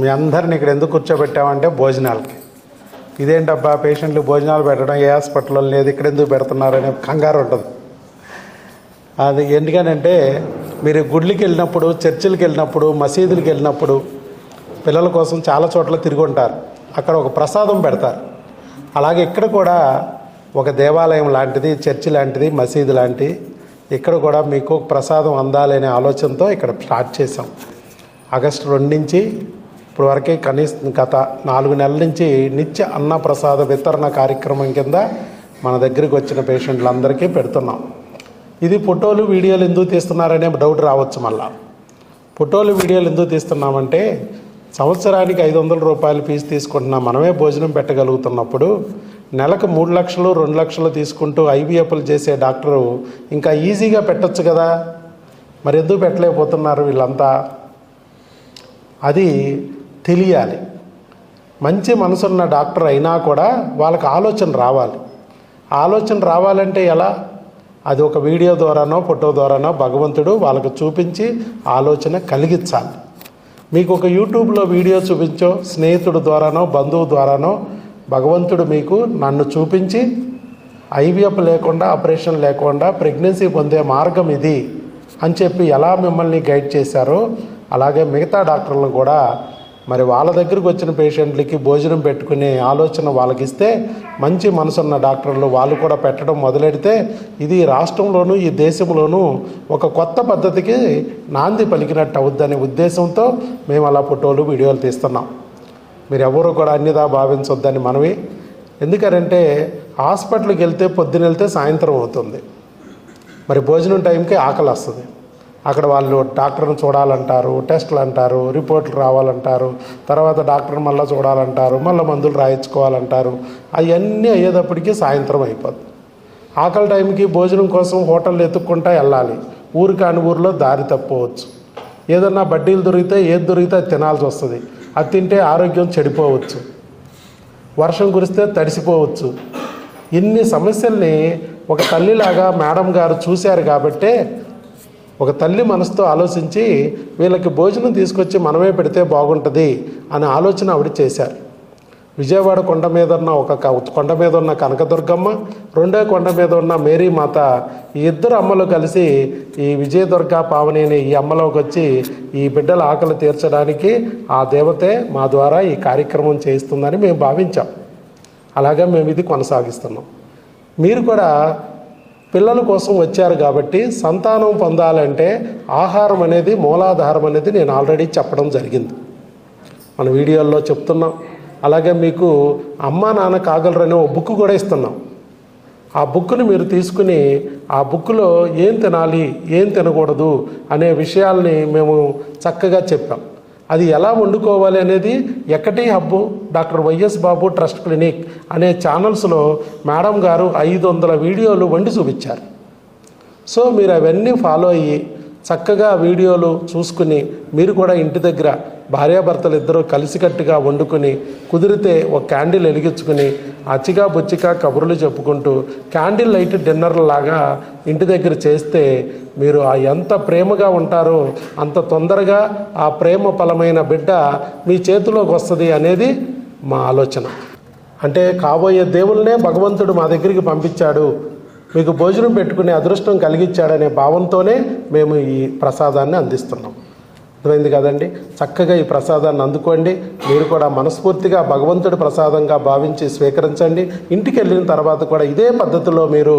మీ అందరిని ఇక్కడ ఎందుకు కూర్చోబెట్టామంటే భోజనాలకి. ఇదేంటబ్బా పేషెంట్లు భోజనాలు పెట్టడం ఏ హాస్పిటల్లో లేదు ఇక్కడ ఎందుకు పెడుతున్నారనే కంగారు ఉంటుంది. అది ఎందుకనంటే మీరు గుడ్లకి వెళ్ళినప్పుడు చర్చిలకు వెళ్ళినప్పుడు మసీదులకు వెళ్ళినప్పుడు పిల్లల కోసం చాలా చోట్ల తిరిగి ఉంటారు. అక్కడ ఒక ప్రసాదం పెడతారు. అలాగే ఇక్కడ కూడా ఒక దేవాలయం లాంటిది చర్చి లాంటిది మసీదు లాంటిది ఇక్కడ కూడా మీకు ప్రసాదం అందాలనే ఆలోచనతో ఇక్కడ స్టార్ట్ చేసాం ఆగస్టు రెండు నుంచి ఇప్పుడు వరకే కనీసం గత నాలుగు నెలల నుంచి నిత్య అన్నప్రసాద వితరణ కార్యక్రమం కింద మన దగ్గరికి వచ్చిన పేషెంట్లందరికీ పెడుతున్నాం. ఇది ఫోటోలు వీడియోలు ఎందుకు తీస్తున్నారనే డౌట్ రావచ్చు మళ్ళా. ఫోటోలు వీడియోలు ఎందుకు తీస్తున్నామంటే సంవత్సరానికి ఐదు వందల రూపాయలు ఫీజు తీసుకుంటున్నా మనమే భోజనం పెట్టగలుగుతున్నప్పుడు నెలకు మూడు లక్షలు రెండు లక్షలు తీసుకుంటూ ఐవీఎఫ్లు చేసే డాక్టరు ఇంకా ఈజీగా పెట్టచ్చు కదా. మరి ఎందుకు పెట్టలేకపోతున్నారు వీళ్ళంతా? అది తెలియాలి. మంచి మనసున్న డాక్టర్ అయినా కూడా వాళ్ళకి ఆలోచన రావాలి. ఆలోచన రావాలంటే ఎలా? అది ఒక వీడియో ద్వారానో ఫోటో ద్వారానో భగవంతుడు వాళ్ళకు చూపించి ఆలోచన కలిగించాలి. మీకు ఒక యూట్యూబ్లో వీడియో చూపించో స్నేహితుడు ద్వారానో బంధువు ద్వారానో భగవంతుడు మీకు నన్ను చూపించి ఐవీఎఫ్ లేకుండా ఆపరేషన్ లేకుండా ప్రెగ్నెన్సీ పొందే మార్గం ఇది అని చెప్పి ఎలా మిమ్మల్ని గైడ్ చేశారో అలాగే మిగతా డాక్టర్లను కూడా మరి వాళ్ళ దగ్గరికి వచ్చిన పేషెంట్లకి భోజనం పెట్టుకునే ఆలోచన వాళ్ళకి ఇస్తే మంచి మనసున్న డాక్టర్లు వాళ్ళు కూడా పెట్టడం మొదలెడితే ఇది రాష్ట్రంలోనూ ఈ దేశంలోనూ ఒక కొత్త పద్ధతికి నాంది పలికినట్టు అవుద్దనే ఉద్దేశంతో మేము అలా ఫోటోలు వీడియోలు తీస్తున్నాం. మీరు ఎవరు కూడా అన్నిదా భావించొద్దని మనవి. ఎందుకంటే హాస్పిటల్కి వెళ్తే పొద్దున వెళ్తే సాయంత్రం అవుతుంది. మరి భోజనం టైంకి ఆకలి వస్తుంది అక్కడ వాళ్ళు డాక్టర్ని చూడాలంటారు టెస్టులు అంటారు రిపోర్ట్లు రావాలంటారు తర్వాత డాక్టర్ని మళ్ళీ చూడాలంటారు మళ్ళీ మందులు రాయించుకోవాలంటారు. అవన్నీ అయ్యేటప్పటికి సాయంత్రం అయిపోద్ది. ఆకలి టైంకి భోజనం కోసం హోటల్ ఎత్తుక్కుంటా వెళ్ళాలి. ఊరు కాని ఊరిలో దారి తప్పవచ్చు. ఏదన్నా బడ్డీలు దొరికితే ఏది దొరికితే అది తినాల్సి వస్తుంది. అది తింటే ఆరోగ్యం చెడిపోవచ్చు. వర్షం కురిస్తే తడిసిపోవచ్చు. ఇన్ని సమస్యల్ని ఒక తల్లిలాగా మేడం గారు చూశారు కాబట్టే ఒక తల్లి మనసుతో ఆలోచించి వీళ్ళకి భోజనం తీసుకొచ్చి మనమే పెడితే బాగుంటుంది అనే ఆలోచన ఆవిడ చేశారు. విజయవాడ కొండ మీద ఉన్న ఒక కొండ మీద ఉన్న కనకదుర్గమ్మ రెండో కొండ మీద ఉన్న మేరీ మాత ఈ ఇద్దరు అమ్మలు కలిసి ఈ విజయదుర్గ పావని అనే ఈ అమ్మలోకి వచ్చి ఈ బిడ్డల ఆకలి తీర్చడానికి ఆ దేవతే మా ద్వారా ఈ కార్యక్రమం చేయిస్తుందని మేము భావించాం. అలాగే మేము ఇది కొనసాగిస్తున్నాం. మీరు కూడా పిల్లల కోసం వచ్చారు కాబట్టి సంతానం పొందాలంటే ఆహారం అనేది మూలాధారం అనేది నేను ఆల్రెడీ చెప్పడం జరిగింది. మన వీడియోల్లో చెప్తున్నాం. అలాగే మీకు అమ్మా నాన్న కాగలరనే ఒక బుక్ కూడా ఇస్తున్నాం. ఆ బుక్ని మీరు తీసుకుని ఆ బుక్లో ఏం తినాలి ఏం తినకూడదు అనే విషయాల్ని మేము చక్కగా చెప్పాం. అది ఎలా వండుకోవాలి అనేది ఎక్కటి hub? Doctor YS Babu trust clinic అనే ఛానల్స్లో మేడం గారు ఐదు వందల వీడియోలు వండి చూపించారు. సో మీరు అవన్నీ ఫాలో అయ్యి చక్కగా వీడియోలు చూసుకుని మీరు కూడా ఇంటి దగ్గర భార్యాభర్తలు ఇద్దరూ కలిసికట్టుగా వండుకొని కుదిరితే ఒక క్యాండిల్ వెలిగించుకుని అచ్చిగా బొచ్చిగా కబుర్లు చెప్పుకుంటూ క్యాండిల్ లైట్ డిన్నర్ లాగా ఇంటి దగ్గర చేస్తే మీరు ఆ ఎంత ప్రేమగా ఉంటారో అంత తొందరగా ఆ ప్రేమ ఫలమైన బిడ్డ మీ చేతిలోకి వస్తుంది అనేది మా ఆలోచన. అంటే కాబోయే దేవుళ్ళనే భగవంతుడు మా దగ్గరికి పంపించాడు. మీకు భోజనం పెట్టుకునే అదృష్టం కలిగించాడనే భావంతోనే మేము ఈ ప్రసాదాన్ని అందిస్తున్నాం. అర్థమైంది కదండి. చక్కగా ఈ ప్రసాదాన్ని అందుకోండి. మీరు కూడా మనస్ఫూర్తిగా భగవంతుడి ప్రసాదంగా భావించి స్వీకరించండి. ఇంటికి వెళ్ళిన తర్వాత కూడా ఇదే పద్ధతిలో మీరు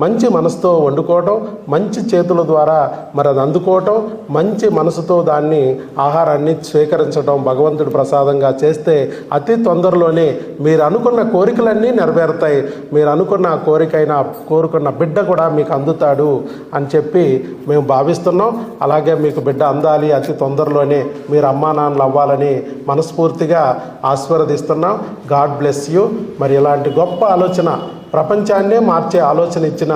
మంచి మనసుతో వండుకోవటం మంచి చేతుల ద్వారా మరి అది అందుకోవటం మంచి మనసుతో దాన్ని ఆహారాన్ని స్వీకరించడం భగవంతుడి ప్రసాదంగా చేస్తే అతి తొందరలోనే మీరు అనుకున్న కోరికలన్నీ నెరవేరుతాయి. మీరు అనుకున్న కోరికైన కోరికైనా కోరుకున్న బిడ్డ కూడా మీకు అందుతాడు అని చెప్పి మేము భావిస్తున్నాం. అలాగే మీకు బిడ్డ అందాలి అతి తొందరలోనే మీరు అమ్మా నాన్నలు అవ్వాలని మనస్ఫూర్తిగా ఆశీర్వదిస్తున్నాం. God bless you. మరి ఇలాంటి గొప్ప ఆలోచన ప్రపంచాన్నే మార్చే ఆలోచన ఇచ్చిన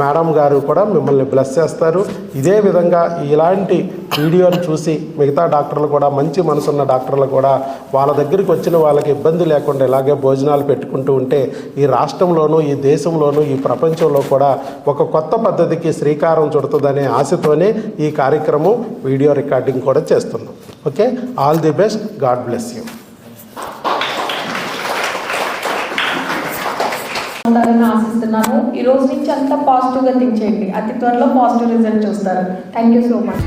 మేడం గారు కూడా మిమ్మల్ని బ్లెస్ చేస్తారు. ఇదే విధంగా ఇలాంటి వీడియోలు చూసి మిగతా డాక్టర్లు కూడా మంచి మనసున్న డాక్టర్లు కూడా వాళ్ళ దగ్గరికి వచ్చిన వాళ్ళకి ఇబ్బంది లేకుండా ఇలాగే భోజనాలు పెట్టుకుంటూ ఉంటే ఈ రాష్ట్రంలోనూ ఈ దేశంలోనూ ఈ ప్రపంచంలో కూడా ఒక కొత్త పద్ధతికి శ్రీకారం చుడుతుందనే ఆశతోనే ఈ కార్యక్రమం వీడియో రికార్డింగ్ కూడా చేస్తున్నాం. Okay? All the best god bless you ఉంటారని ఆశిస్తున్నాను. ఈ రోజు నుంచి అంతా పాజిటివ్గా థింక్ చేయండి. అతి త్వరలో పాజిటివ్ రిజల్ట్ చూస్తారు. Thank you so much